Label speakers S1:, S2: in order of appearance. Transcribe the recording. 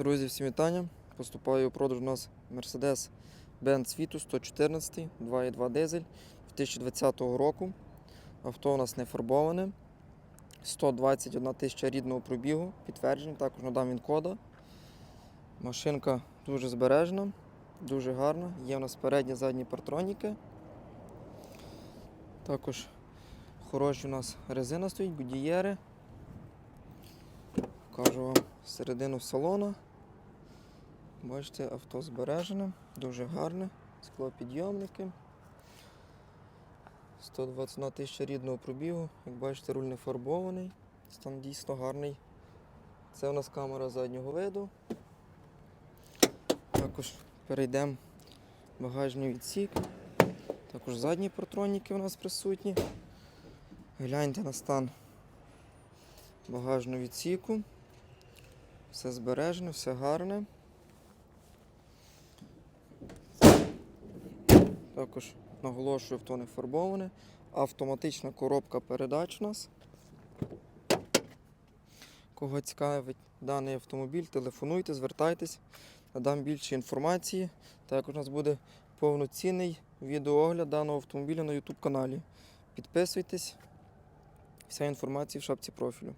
S1: Друзі, всім вітання. Поступає у продаж у нас Mercedes Benz Vito 114 2.2 дизель 2020 року. Авто у нас не фарбоване. 121 тисяча рідного пробігу, підтвердження, також надам він кода. Машинка дуже збережена, дуже гарна. Є у нас передні задні партроніки. Також хороші у нас резина стоїть, будієри. Покажу вам середину салона. Бачите, авто збережене, дуже гарне, склопідйомники. 121 тисяча рідного пробігу. Як бачите, руль не фарбований. Стан дійсно гарний. Це у нас камера заднього виду. Також перейдемо в багажний відсік. Також задні протроніки у нас присутні. Гляньте на стан багажного відсіку. Все збережено, все гарне. Також наголошую, авто не фарбоване. Автоматична коробка передач у нас. Кого цікавить даний автомобіль, телефонуйте, звертайтесь, надам більше інформації. Також у нас буде повноцінний відеоогляд даного автомобіля на YouTube каналі. Підписуйтесь, вся інформація в шапці профілю.